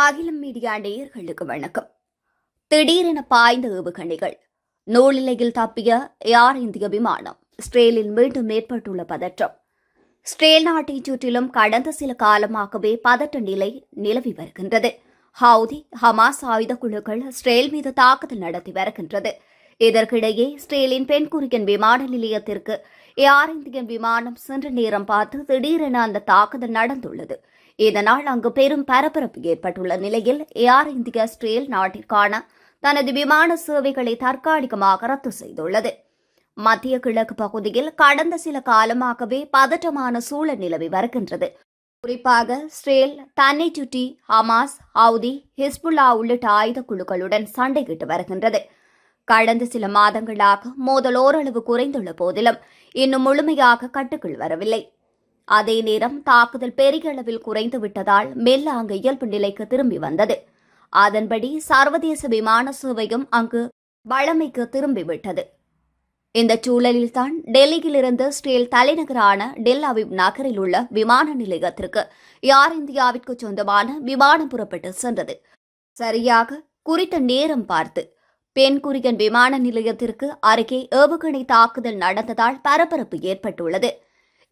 அகிலம் மீடியா நேயர்களுக்கு வணக்கம். திடீரென பாய்ந்த ஏவுகணைகள். நூலிலையில் தப்பிய ஏர் இந்திய விமானம். ஸ்ட்ரேலில் மீண்டும் ஏற்பட்டுள்ள பதற்றம். ஸ்ட்ரேல் நாட்டைச் சுற்றிலும் கடந்த சில காலமாகவே பதற்ற நிலை நிலவி வருகின்றது. ஹவுதி ஹமாஸ் ஆயுத குழுக்கள் ஸ்ட்ரேல் மீது தாக்குதல் நடத்தி வருகின்றது. இதற்கிடையே ஸ்ரீலின் பெண்குறியன் விமான நிலையத்திற்கு ஏர் இந்தியன் விமானம் சென்ற நேரம் பார்த்து திடீரென அந்த தாக்குதல் நடந்துள்ளது. இதனால் அங்கு பெரும் பரபரப்பு ஏற்பட்டுள்ள நிலையில் ஏர் இந்தியா ஸ்ட்ரேல் நாட்டிற்கான தனது விமான சேவைகளை தற்காலிகமாக ரத்து செய்துள்ளது. மத்திய கிழக்கு பகுதியில் கடந்த சில காலமாகவே பதற்றமான சூழல் நிலவி வருகின்றது. குறிப்பாக ஸ்ட்ரேல் தன்னை சுற்றி ஹமாஸ் ஹவுதி ஹிஸ்புல்லா உள்ளிட்ட ஆயுத குழுக்களுடன் சண்டையிட்டு வருகின்றது. கடந்த சில மாதங்களாக மோதல் ஓரளவு குறைந்துள்ள போதிலும் இன்னும் முழுமையாக கட்டுக்குள் வரவில்லை. அதே நேரம் தாக்குதல் பெரிய அளவில் குறைந்து விட்டதால் மெல்ல அங்கு இயல்பு நிலைக்கு திரும்பி வந்தது. அதன்படி சர்வதேச விமான சேவையும் அங்கு வழமைக்கு திரும்பிவிட்டது இந்த சூழலில்தான் டெல்லியிலிருந்து ஸ்ரீல் தலைநகரான டெல் அவிவ் நகரில் உள்ள விமான நிலையத்திற்கு யார் இந்தியாவிற்கு சொந்தமான விமானம் புறப்பட்டு சென்றது. சரியாக குறித்த நேரம் பார்த்து பென்குரியன் விமான நிலையத்திற்கு அருகே ஏவுகணை தாக்குதல் நடந்ததால் பரபரப்பு ஏற்பட்டுள்ளது.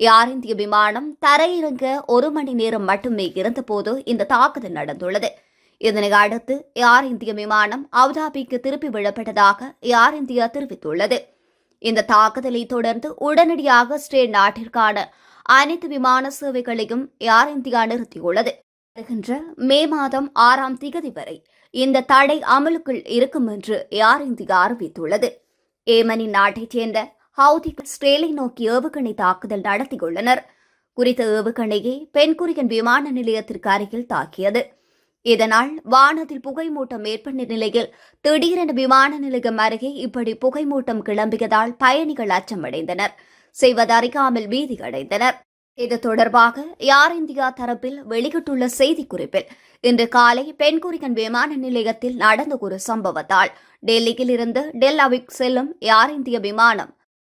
ஏர் இந்திய விமானம் தரையிறங்க ஒரு மணி நேரம் மட்டுமே இருந்தபோது இந்த தாக்குதல் நடந்துள்ளது. இதனை அடுத்து ஏர் இந்திய விமானம் அபுதாபிக்கு திருப்பி விடப்பட்டதாக ஏர் இந்தியா தெரிவித்துள்ளது. இந்த தாக்குதலை தொடர்ந்து உடனடியாக ஸ்டேட் நாட்டிற்கான அனைத்து விமான சேவைகளையும் ஏர் இந்தியா நிறுத்தியுள்ளது. வருகின்ற மே மாதம் ஆறாம் திகதி வரை இந்த தடை அமலுக்குள் இருக்கும் என்று ஏர் இந்தியா அறிவித்துள்ளது. ஏமனின் நாட்டைச் சேர்ந்த ஹவுதி ஸ்ட்ரேலை நோக்கி ஏவுகணை தாக்குதல் நடத்தியுள்ளனர். குறித்த ஏவுகணையை பென்குரியன் விமான நிலையத்திற்கு அருகில் தாக்கியது. இதனால் வானத்தில் புகைமூட்டம் ஏற்பட்ட நிலையில் திடீரென விமான நிலையம் அருகே இப்படி புகைமூட்டம் கிளம்பியதால் பயணிகள் அச்சமடைந்தனர். செய்வதறியாமல் பீதி அடைந்தனர் இது தொடர்பாக யார் இந்தியா தரப்பில் வெளியிட்டுள்ள செய்திக்குறிப்பில் இன்று காலை பெண்குரியன் விமான நிலையத்தில் நடந்த ஒரு சம்பவத்தால் டெல்லியில் இருந்து டெல் அவிக் செல்லும் யார் இந்திய விமானம்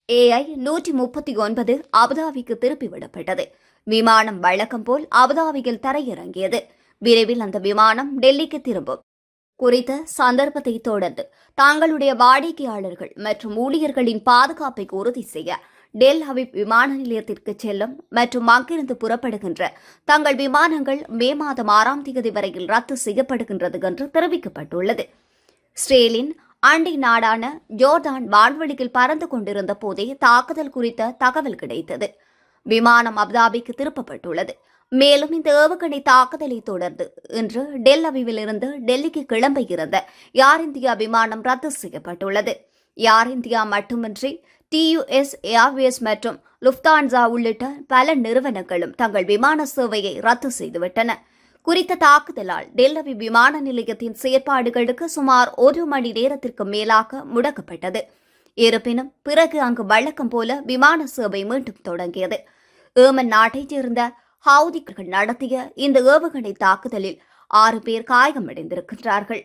ஏஐ நூற்றி முப்பத்தி ஒன்பது அபுதாபிக்கு திருப்பி விடப்பட்டது. விமானம் வழக்கம் போல் அபுதாபியில் தரையிறங்கியது. விரைவில் அந்த விமானம் டெல்லிக்கு திரும்பும். குறித்த சந்தர்ப்பத்தை தொடர்ந்து தாங்களுடைய வாடிக்கையாளர்கள் மற்றும் ஊழியர்களின் பாதுகாப்பை உறுதி செய்ய டெல் ஹவிப் விமான நிலையத்திற்கு செல்லும் மற்றும் அங்கிருந்து புறப்படுகின்ற தங்கள் விமானங்கள் மே மாதம் ஆறாம் தேதி வரையில் ரத்து செய்யப்படுகின்றது என்று தெரிவிக்கப்பட்டுள்ளது. ஸ்ரேலின் அண்டை நாடான ஜோர்டான் வான்வெளியில் பறந்து கொண்டிருந்த போதே தாக்குதல் குறித்த தகவல் கிடைத்தது. விமானம் அபுதாபிக்கு திருப்பப்பட்டுள்ளது. மேலும் இந்த ஏவுகணை தாக்குதலை தொடர்ந்து இன்று டெல் அவிவிலிருந்து டெல்லிக்கு கிளம்ப இருந்த ஏர் இந்தியா விமானம் ரத்து செய்யப்பட்டுள்ளது. ஏர் இந்தியா மட்டுமின்றி டியூஎஸ் ஏர்வேஸ் மற்றும் லுப்தான்சா உள்ளிட்ட பல நிறுவனங்களும் தங்கள் விமான சேவையை ரத்து செய்துவிட்டன. குறித்த தாக்குதலால் டெல்லவி விமான நிலையத்தின் செயற்பாடுகளுக்கு சுமார் ஒரு மணி நேரத்திற்கு மேலாக முடக்கப்பட்டது. இருப்பினும் பிறகு அங்கு வழக்கம் போல விமான சேவை மீண்டும் தொடங்கியது. ஏமன் நாட்டைச் சேர்ந்த ஹவுதிகள் நடத்திய இந்த ஏவுகணை தாக்குதலில் ஆறு பேர் காயமடைந்திருக்கின்றார்கள்.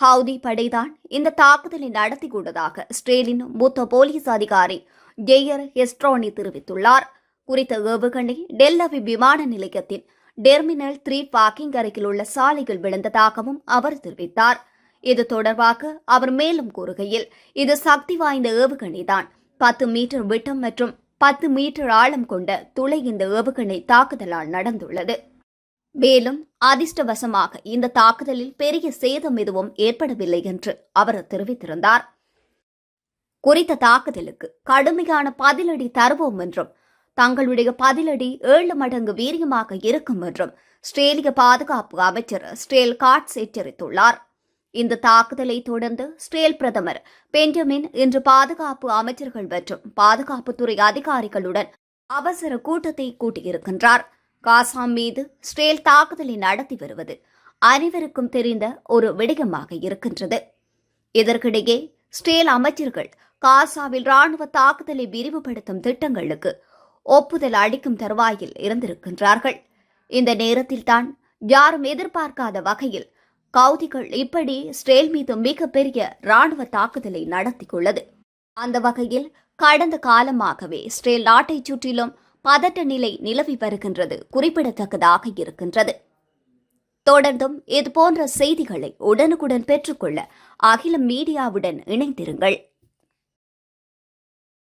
ஹவுதி படைதான் இந்த தாக்குதலை நடத்தி கூடதாக ஸ்ட்ரேலின் மூத்த போலீஸ் அதிகாரி ஜெயர் ஹெஸ்ட்ரோனி தெரிவித்துள்ளார். குறித்த ஏவுகணை டெல்லவி விமான நிலையத்தின் டெர்மினல் த்ரீ பார்க்கிங் அருகில் உள்ள சாலைகள் விழுந்ததாகவும் அவர் தெரிவித்தார். இது தொடர்பாக அவர் மேலும் கூறுகையில் இது சக்தி வாய்ந்த ஏவுகணைதான். பத்து மீட்டர் விட்டம் மற்றும் பத்து மீட்டர் ஆழம் கொண்ட துளை இந்த ஏவுகணை தாக்குதலால் நடந்துள்ளது. மேலும் அதிர்ஷ்டவசமாக இந்த தாக்குதலில் பெரிய சேதம் எதுவும் ஏற்படவில்லை என்று அவர் தெரிவித்திருந்தார். குறித்த தாக்குதலுக்கு கடுமையான பதிலடி தருவோம் என்றும் தங்களுடைய பதிலடி ஏழு மடங்கு வீரியமாக இருக்கும் என்றும் ஸ்ட்ரேலிய பாதுகாப்பு அமைச்சர் ஸ்ட்ரேல் காட்ஸ் எச்சரித்துள்ளார். இந்த தாக்குதலை தொடர்ந்து ஸ்ட்ரேல் பிரதமர் பெஞ்சமின் இன்று பாதுகாப்பு அமைச்சர்கள் மற்றும் பாதுகாப்புத்துறை அதிகாரிகளுடன் அவசர கூட்டத்தை கூட்டியிருக்கின்றார். காசா மீது இஸ்ரேல் தாக்குதலை நடத்தி வருவது அனைவருக்கும் தெரிந்த ஒரு விடயமாக இருக்கின்றது. இதற்கிடையே ஸ்டேல் அமைச்சர்கள் காசாவில் ராணுவ தாக்குதலை விரிவுபடுத்தும் திட்டங்களுக்கு ஒப்புதல் அளிக்கும் தருவாயில் இருந்திருக்கின்றார்கள். இந்த நேரத்தில்தான் யாரும் எதிர்பார்க்காத வகையில் கவுதிகள் இப்படி ஸ்டேல் மீது மிகப்பெரிய ராணுவ தாக்குதலை நடத்தியுள்ளது. அந்த வகையில் கடந்த காலமாகவே ஸ்டேல் நாட்டைச் சுற்றிலும் பதட்ட நிலை நிலவி வருகின்றது குறிப்பிடத்தக்கதாக இருக்கின்றது. தொடர்ந்தும் இதுபோன்ற செய்திகளை உடனுக்குடன் பெற்றுக்கொள்ள அகில மீடியாவுடன் இணைந்திருங்கள்.